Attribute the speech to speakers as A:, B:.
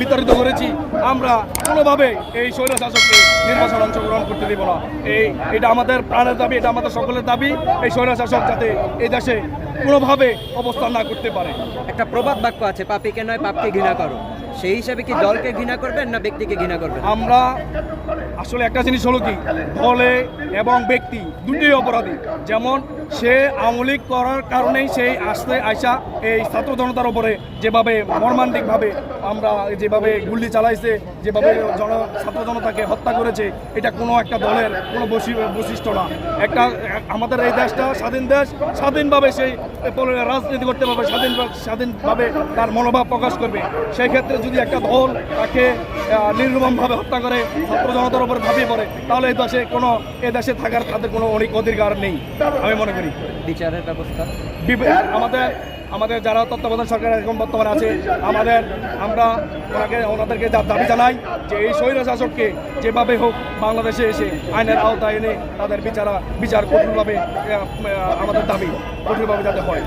A: বিতাড়িত করেছি। আমরা কোনোভাবে এই শৈল শাসককে নির্বাচন অংশগ্রহণ করতে দেব না। এই এটা আমাদের প্রাণের দাবি এটা আমাদের সকলের দাবি। এই শৈল শাসক যাতে এই দেশে কোনোভাবে অবস্থান না করতে পারে।
B: একটা প্রবাদ বাক্য আছে পাপিকে নয় পাপকে ঘৃণা করো। সেই হিসাবে কি দলকে ঘৃণা করবেন না ব্যক্তিকে ঘৃণা করবেন?
A: আমরা আসলে একটা জিনিস হলো কি? দলে এবং ব্যক্তি দুটোই অপরাধী। যেমন সে আমলিক করার কারণেই সেই আসতে আইসা এই ছাত্র জনতার উপরে যেভাবে মর্মান্তিকভাবে আমরা যেভাবে গুলি চালাইছে, যেভাবে জন ছাত্র জনতাকে হত্যা করেছে এটা কোনো একটা দলের কোনো বৈশি- বৈশিষ্ট্য না। একটা আমাদের এই দেশটা স্বাধীন দেশ স্বাধীনভাবে সেই রাজনীতি করতে পারবে স্বাধীন স্বাধীনভাবে তার মনোভাব প্রকাশ করবে। সেই ক্ষেত্রে যদি একটা দল তাকে নির্মমভাবে হত্যা করে ছাত্র জনতার উপর ঝাঁপিয়ে পড়ে তাহলে এই দেশে কোনো এ দেশে থাকার তাদের কোনো অনেক অধিকার নেই আমি মনে করি।
B: বিচারের ব্যবস্থা?
A: আমাদের আমাদের যারা তত্ত্বাবধান সরকার এখন বর্তমানে আছে, আমাদের আমরা ওনাকে, ওনাদেরকে দাবি জানাই যে এই শহীদ শাসককে যেভাবে হোক বাংলাদেশে এসে আইনের আওতায় এনে তাদের বিচারা, বিচার কঠোরভাবে আমাদের দাবি কঠোরভাবে যাতে হয়।